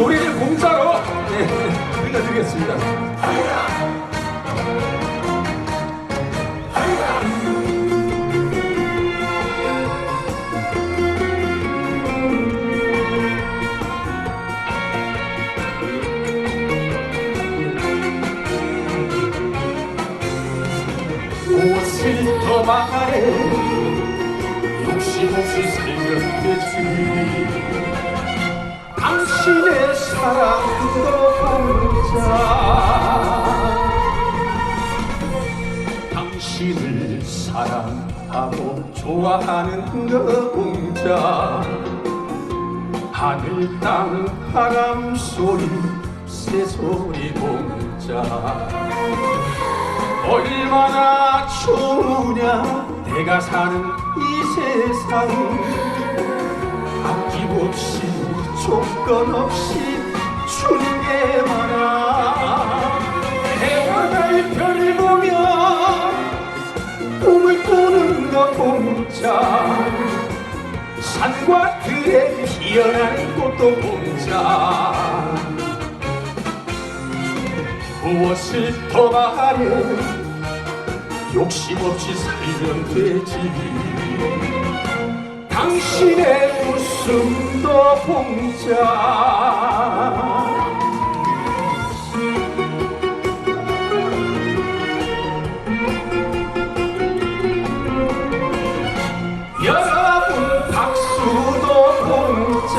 노래를 공짜로 네, 들려드리겠습니다. 옷을 더 말해. 욕심 없이 살면 되지 당신의 사랑도 공짜 당신을 사랑하고 좋아하는 그 공짜 하늘 땅 바람 소리 새소리 공짜 얼마나 좋으냐 내가 사는 이 세상 아낌없이 조건 없이 주는 게 많아 해와 달 별을 보며 꿈을 꾸는 거 공짜 산과 들에 피어나는 꽃도 공짜 무엇을 더 바래 욕심 없이 살면 되지 당신의 웃음도 공짜 여러분 박수도 공짜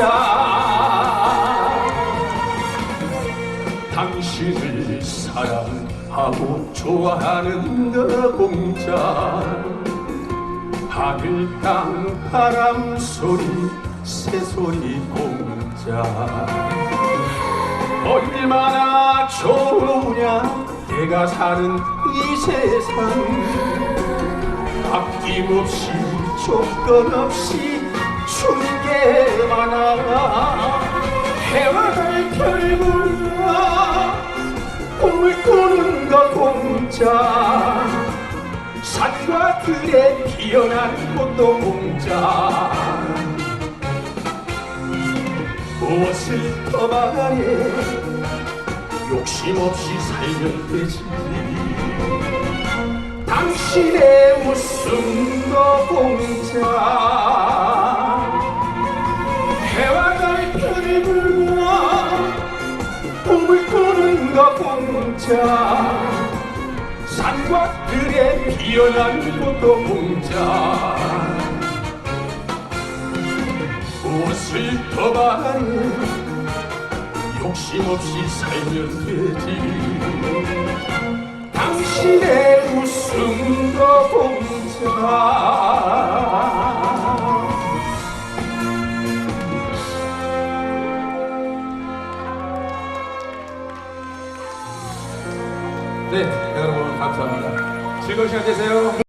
당신을 사랑하고 좋아하는 그 공짜 하늘 땅 바람 소리 새소리 공짜 얼마나 좋으냐 내가 사는 이 세상. 아낌없이 조건 없이 주는 게 많아. 해와 달 별보라 꿈을 꾸는 거 공짜 산과 들에 피어난 꽃도 공짜. 무엇을 더 바래 욕심 없이 살면 되지. 당신의 웃음도 공짜. 해와 달 편을 불고 꿈을 꾸는 거 공짜 들에 피어난 꽃도 공짜 무엇을 더 바래 욕심 없이 살면 되지. 당신의 웃음도 공짜 네 여러분 감사합니다 즐거운 시간 되세요